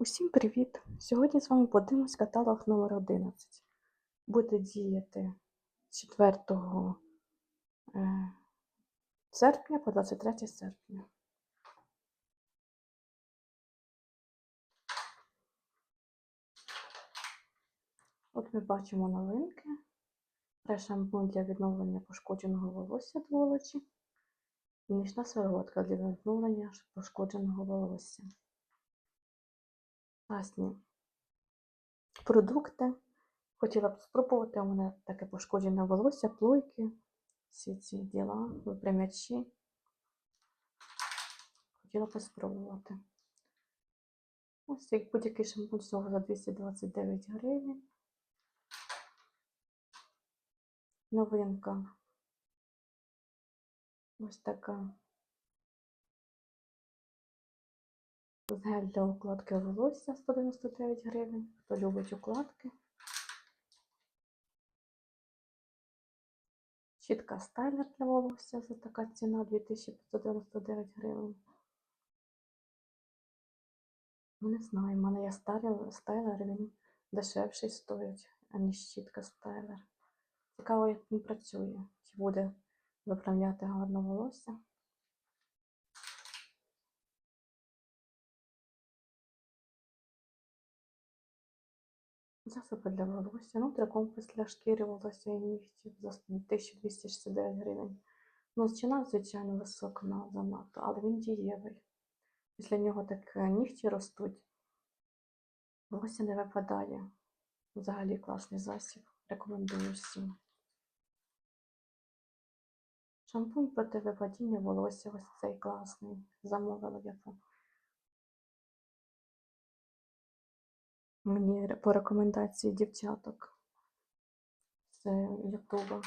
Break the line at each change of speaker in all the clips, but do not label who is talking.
Усім привіт! Сьогодні з вами подивимось каталог номер 11. Буде діяти з 4 е, серпня по 23 серпня. От ми бачимо новинки. Прешампунь для відновлення пошкодженого волосся дволочі. І нічна сироватка для відновлення пошкодженого волосся. Класні продукти. Хотіла б спробувати. У мене таке пошкоджене волосся, плойки, всі ці діла, випрямячі. Хотіла б спробувати. Ось як будь-який шампунь всього за 229 гривень. Новинка. Ось така. Гель для укладки волосся 199 гривень. Хто любить укладки. Щітка стайлер для волосся за така ціна 2599 гривень. Ну, не знаю, в мене є стайлер, стайлер він дешевший стоїть, аніж щітка стайлер. Цікаво, як він працює, чи буде виправляти гарно волосся. Засоби для волосся. нутрикомплекс для шкіри волосся і нігтів за 1269 гривень. Ціна, звичайно, висока на занадто, але він дієвий. Після нього так е, нігті ростуть. Волосся не випадає. Взагалі класний засіб. Рекомендую всім. Шампунь проти випадіння волосся. Ось цей класний. Замовила я Мені по рекомендації дівчаток з Ютуба.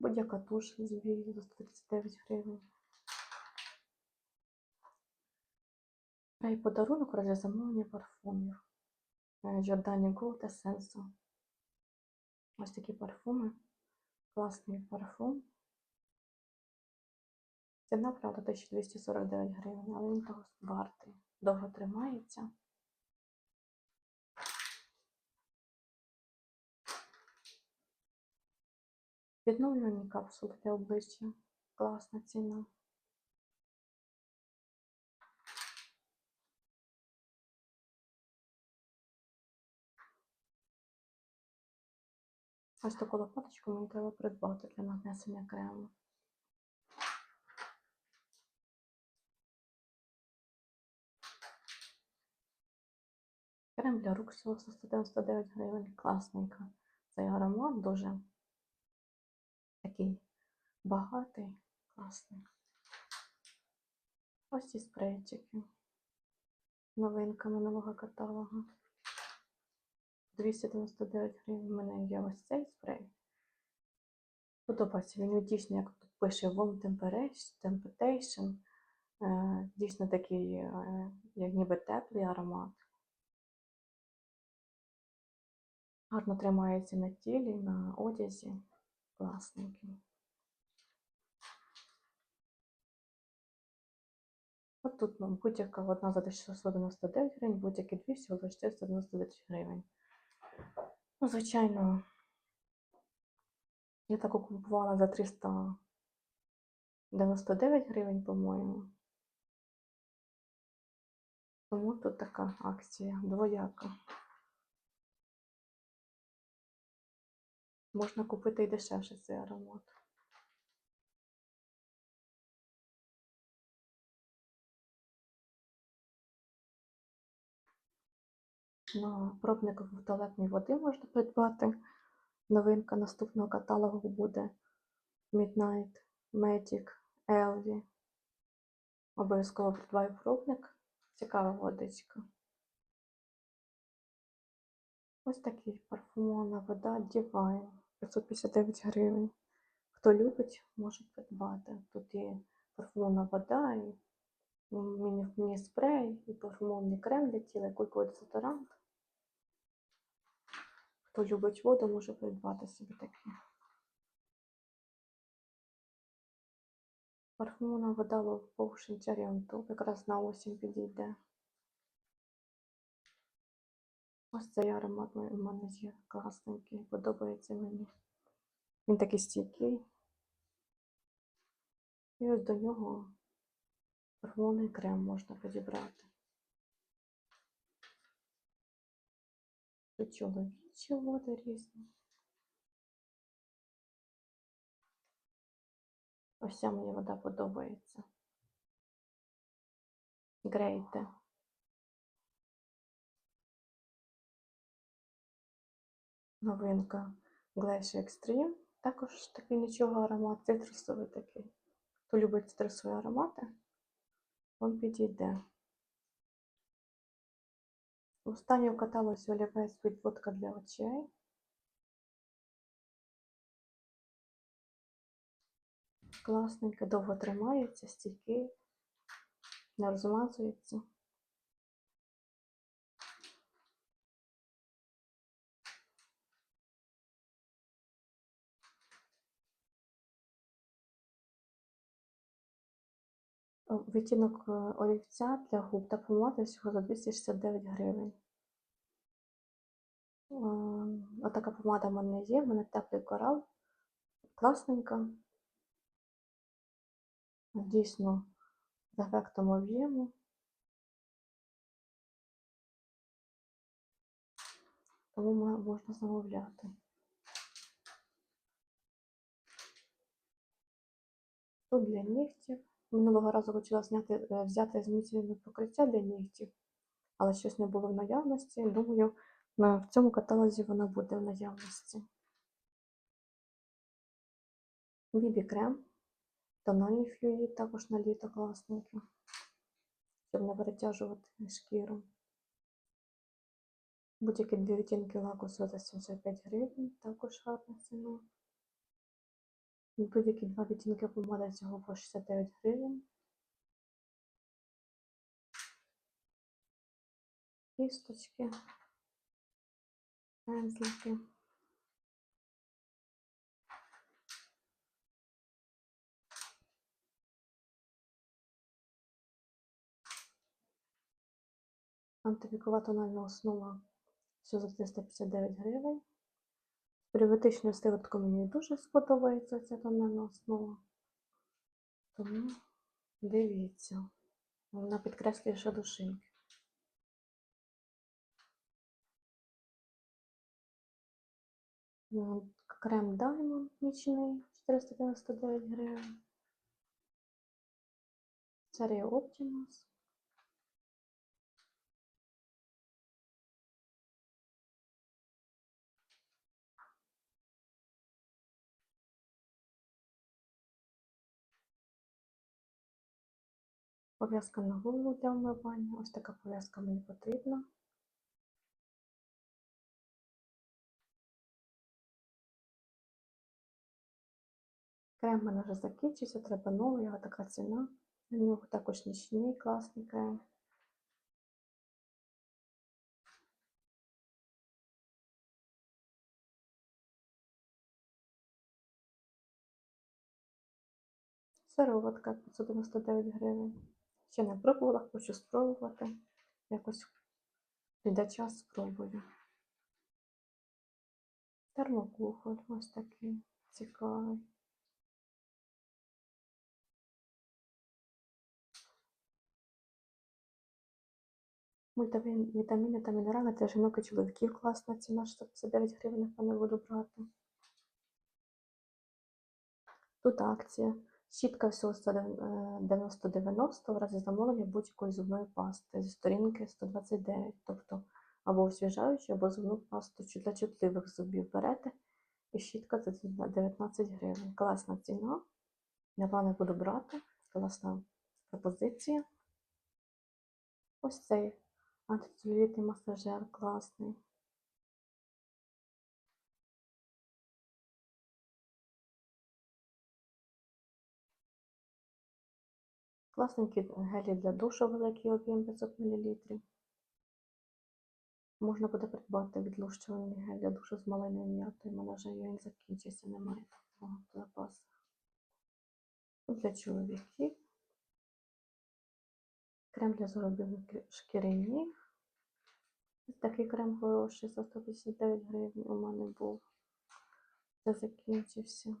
Будь-яка туш з Вії за 139 гривень. А й подарунок разі замовлення парфумів. Е, Giordani Gold Essence. Ось такі парфуми. Класний парфум. Ціна, правда, 1249 гривень, але він того вартий. Довго тримається. Відновлювані капсули для обличчя. Класна ціна. Ось таку лопаточку мені треба придбати для нанесення крему. Крем для рук всього за 199 гривень. Класненько. Цей аромат дуже такий багатий, класний. Ось ці спрейчики. Новинка минулого каталогу. 299 гривень. У мене є ось цей спрей. Подобається він дійсно, як тут пише Warm Temperation. Е, Дійсно такий, е, як ніби теплий аромат. Гарно тримається на тілі, на одязі. Класненький. От тут ну, будь-яка одна за 1699 гривень, будь-які дві всього за 499 гривень. Ну, звичайно, я таку купувала за 399 гривень, по-моєму. Тому тут така акція двояка. Можна купити і дешевше цей аромат. На пробник туалетної води можна придбати. Новинка наступного каталогу буде Midnight Magic Elvie. Обов'язково придбаю пробник. Цікава водичка. Ось такий парфумована вода Divine. 559 гривень. Хто любить, може придбати. Тут є парфумована вода, і міні, міні-спрей, і парфумовний крем для тіла, кульковий дезодорант. Хто любить воду, може придбати собі таке. Парфумована вода Love Potion Cherry on якраз на осінь підійде. Ось цей аромат у мене є класненький, подобається мені. Він такий стійкий. І ось до нього парфумований крем можна підібрати. Тут чоловічі води різні. Ось ця мені вода подобається. Грейте. Новинка Glacier Extreme. Також такий нічого аромат, цитрусовий такий. Хто любить цитрусові аромати, він підійде. В каталозі олівець підводка для очей. Класненько, довго тримається, стійкий, не розмазується. Відтінок е, олівця для губ та помади всього за 269 гривень. Е, Отака помада в мене є, в мене теплий корал. Класненька. Дійсно, з ефектом об'єму. Тому можна замовляти. Тут для нігтів. Минулого разу хотіла зняти, е, взяти зміцнене покриття для нігтів, але щось не було в наявності. Думаю, на, в цьому каталозі вона буде в наявності. Бібі крем, тональний флюїд також на літо класненький, щоб не перетяжувати шкіру. Будь-які дві відтінки лаку за 75 гривень, також гарна ціна. Будь-які два відтінки помади цього по 69 гривень. Кісточки, пензлики. Антивікова тональна основа все за 359 гривень. З Періодичною мені дуже сподобається ця тональна основа. Тому дивіться, вона підкреслює ще душинки. Крем Diamond нічний 499 гривень. Серія Optimus. Пов'язка на голову для вмивання. Ось така пов'язка мені потрібна. Крем мене вже закінчився, треба новий, його така ціна. На нього також нічний класний крем. Сироватка 599 гривень. Ще не пробувала, хочу спробувати. Якось прийде час спробую. Термокухоль ось такий цікавий. Мультивітаміни та мінерали для жінок і чоловіків класна ціна 159 гривень, напевно, буду брати. Тут акція. Щітка всього 90-90 в разі замовлення будь-якої зубної пасти зі сторінки 129. Тобто або освіжаючу, або зубну пасту чи для чутливих зубів берете. І щітка за 19 гривень. Класна ціна. Напевно, буду брати. Класна пропозиція. Ось цей антицелюлітний масажер класний. Класненькі гелі для душу, великий об'єм 500 мл. Можна буде придбати відлущуваний гель для душу з малиною м'ятою. У мене вже він закінчився, немає такого в запасах. Для чоловіків. Крем для здоров'я шкіри ніг. Такий крем хороший за 159 гривень у мене був. Це закінчився.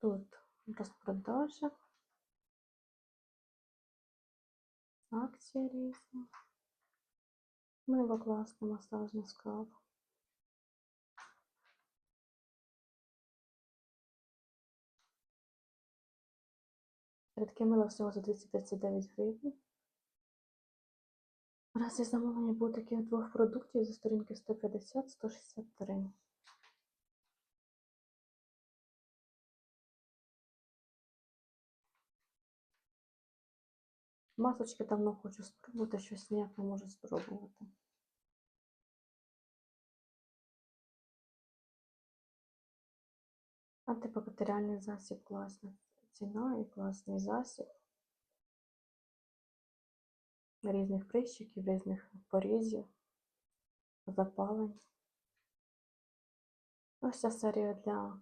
Тут розпродажа. Акції різні. Мило класне, масажне скраб. Рідке мило всього за 239 гривень. В разі замовлення було таких двох продуктів за сторінки 150-163. Масочки давно хочу спробувати, щось ніяк не можу спробувати. Антибактеріальний засіб класна ціна і класний засіб. Різних прищиків, різних порізів, запалень. Ось ця серія для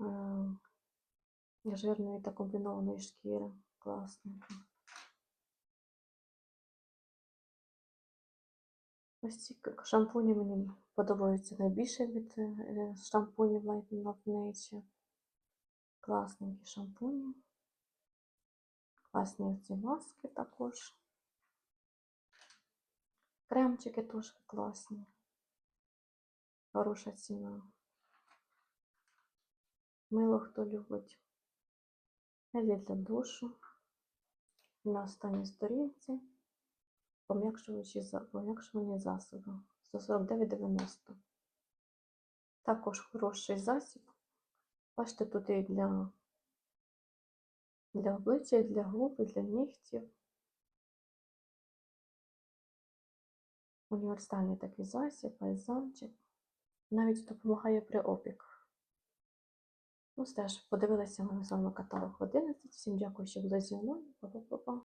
е, жирної та комбінованої шкіри. Класненька. Ось ці шампуні мені подобаються найбільше від е, шампунів Light of Nature. Класненькі шампуні. Класні ці маски також. Кремчики теж класні. Хороша ціна. Мило хто любить. Гелі для душу. На останній сторінці. Пом'якшувані засоби. 149,90. Також хороший засіб. Бачите, тут і для, для обличчя, і для губ, і для нігтів. Універсальний такий засіб, бальзамчик. Навіть допомагає при опіках. Ну, теж, подивилися ми з вами каталог 11. Всім дякую, що були зі мною. Па-па-па-па.